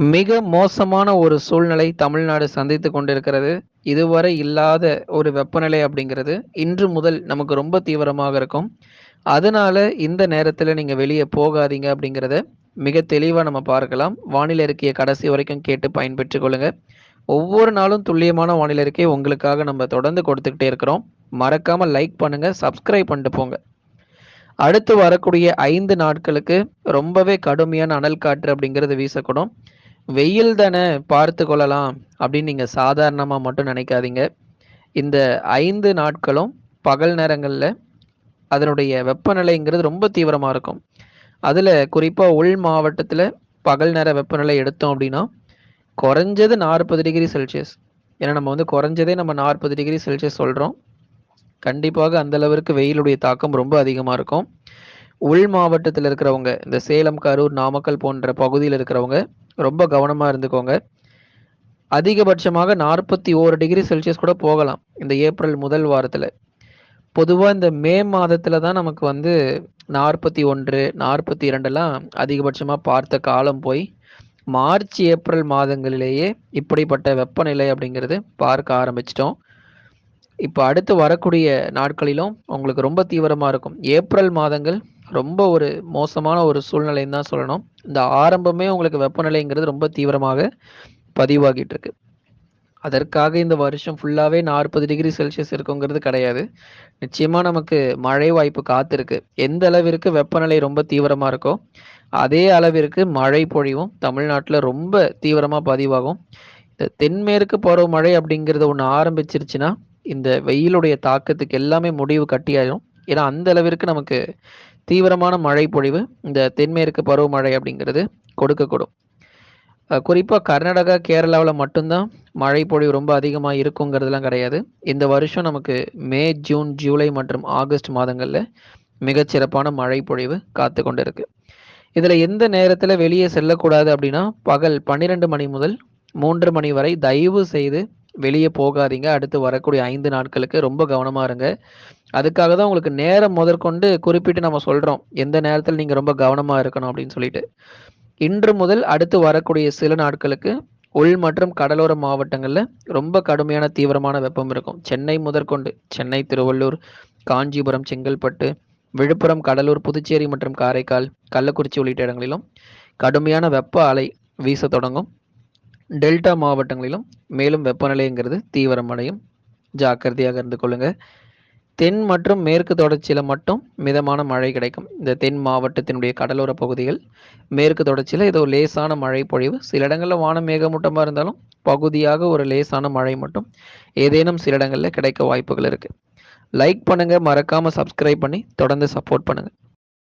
மிக மோசமான ஒரு சூழ்நிலை தமிழ்நாடு சந்தித்து கொண்டிருக்கிறது. இதுவரை இல்லாத ஒரு வெப்பநிலை அப்படிங்கிறது, இன்று முதல் நமக்கு ரொம்ப தீவிரமாக இருக்கும். அதனால இந்த நேரத்தில் நீங்கள் வெளியே போகாதீங்க அப்படிங்கிறத மிக தெளிவாக நம்ம பார்க்கலாம். வானிலை அறிக்கைய கடைசி வரைக்கும் கேட்டு பயன்பெற்று கொள்ளுங்க. ஒவ்வொரு நாளும் துல்லியமான வானிலை இருக்கே உங்களுக்காக நம்ம தொடர்ந்து கொடுத்துக்கிட்டே இருக்கிறோம். மறக்காம லைக் பண்ணுங்க, சப்ஸ்கிரைப் பண்ணிட்டு போங்க. அடுத்து வரக்கூடிய ஐந்து நாட்களுக்கு ரொம்பவே கடுமையான அனல் காற்று அப்படிங்கிறது வீசக்கூடும். வெயில் தானே பார்த்து கொள்ளலாம் அப்படின்னு நீங்கள் சாதாரணமாக மட்டும் நினைக்காதீங்க. இந்த ஐந்து நாட்களும் பகல் நேரங்களில் அதனுடைய வெப்பநிலைங்கிறது ரொம்ப தீவிரமாக இருக்கும். அதில் குறிப்பாக உள் மாவட்டத்தில் பகல் நேர வெப்பநிலை எடுத்தோம் அப்படின்னா, குறைஞ்சது 40 டிகிரி செல்சியஸ். ஏன்னா நம்ம வந்து குறைஞ்சதே நம்ம 40 டிகிரி செல்சியஸ் சொல்கிறோம் கண்டிப்பாக அந்த அளவிற்கு வெயிலுடைய தாக்கம் ரொம்ப அதிகமாக இருக்கும். உள் மாவட்டத்தில் இருக்கிறவங்க, இந்த சேலம், கரூர், நாமக்கல் போன்ற பகுதியில் இருக்கிறவங்க ரொம்ப கவனமாக இருந்துக்கோங்க. அதிகபட்சமாக 41 டிகிரி செல்சியஸ் கூட போகலாம். இந்த ஏப்ரல் முதல் வாரத்தில் பொதுவாக இந்த மே மாதத்தில் தான் நமக்கு வந்து நாற்பத்தி ஒன்று நாற்பத்தி இரண்டெல்லாம் அதிகபட்சமாக பார்த்த காலம் போய், மார்ச், ஏப்ரல் மாதங்களிலேயே இப்படிப்பட்ட வெப்பநிலை அப்படிங்கிறது பார்க்க ஆரம்பிச்சிட்டோம் இப்போ அடுத்து வரக்கூடிய நாட்களிலும் உங்களுக்கு ரொம்ப தீவிரமாக இருக்கும். ஏப்ரல் மாதங்கள் ரொம்ப ஒரு மோசமான ஒரு சூழ்நிலைன்னு தான் சொல்லணும். இந்த ஆரம்பமே உங்களுக்கு வெப்பநிலைங்கிறது ரொம்ப தீவிரமாக பதிவாகிட்டு இருக்கு. அதற்காக இந்த வருஷம் ஃபுல்லாகவே நாற்பது டிகிரி செல்சியஸ் இருக்குங்கிறது கிடையாது. நிச்சயமாக நமக்கு மழை வாய்ப்பு காத்திருக்கு. எந்த அளவிற்கு வெப்பநிலை ரொம்ப தீவிரமாக இருக்கோ, அதே அளவிற்கு மழை பொழிவும் தமிழ்நாட்டில் ரொம்ப தீவிரமாக பதிவாகும். இந்த தென்மேற்கு பருவமழை அப்படிங்கிறது ஒன்று ஆரம்பிச்சிருச்சுன்னா, இந்த வெயிலுடைய தாக்கத்துக்கு எல்லாமே முடிவு கட்டியாயிரும். ஏன்னா அந்த அளவிற்கு நமக்கு தீவிரமான மழை பொழிவு இந்த தென்மேற்கு பருவமழை அப்படிங்கிறது கொடுக்கக்கூடும். குறிப்பாக கர்நாடகா, கேரளாவில் மட்டும்தான் மழைப்பொழிவு மழை பொழிவு ரொம்ப அதிகமாக இருக்குங்கிறதெல்லாம் கிடையாது. இந்த வருஷம் நமக்கு மே, ஜூன், ஜூலை மற்றும் ஆகஸ்ட் மாதங்களில் மிகச்சிறப்பான மழை பொழிவு காத்துக் இதில் எந்த நேரத்தில் வெளியே செல்லக்கூடாது அப்படின்னா, பகல் 12 மணி முதல் மூன்று மணி வரை தயவு செய்து வெளியே போகாதீங்க. அடுத்து வரக்கூடிய ஐந்து நாட்களுக்கு ரொம்ப கவனமாக இருங்க. அதுக்காக தான் உங்களுக்கு நேரம் முதற்கொண்டு குறிப்பிட்டு நம்ம சொல்கிறோம் எந்த நேரத்தில் நீங்கள் ரொம்ப கவனமாக இருக்கணும் அப்படின்னு சொல்லிட்டு. இன்று முதல் அடுத்து வரக்கூடிய சில நாட்களுக்கு உள் மற்றும் கடலோர மாவட்டங்களில் ரொம்ப கடுமையான தீவிரமான வெப்பம் இருக்கும். சென்னை முதற்கொண்டு சென்னை, திருவள்ளூர், காஞ்சிபுரம், செங்கல்பட்டு, விழுப்புரம், கடலூர், புதுச்சேரி மற்றும் காரைக்கால், கள்ளக்குறிச்சி உள்ளிட்ட இடங்களிலும் கடுமையான வெப்ப அலை வீச தொடங்கும். டெல்டா மாவட்டங்களிலும் மேலும் வெப்பநிலைங்கிறது தீவிரமடையும். ஜாக்கிரதையாக இருந்து கொள்ளுங்க. தென் மற்றும் மேற்கு தொடர்ச்சியில் மட்டும் மிதமான மழை கிடைக்கும். இந்த தென் மாவட்டத்தினுடைய கடலோர பகுதிகள், மேற்கு தொடர்ச்சியில் ஏதோ லேசான மழை பொழிவு. சில இடங்களில் வானம் மேகமூட்டமாக இருந்தாலும், பகுதியாக ஒரு லேசான மழை மட்டும் ஏதேனும் சில இடங்களில் கிடைக்க வாய்ப்புகள் இருக்குது லைக் பண்ணுங்கள் மறக்காமல் சப்ஸ்கிரைப் பண்ணி தொடர்ந்து சப்போர்ட் பண்ணுங்கள்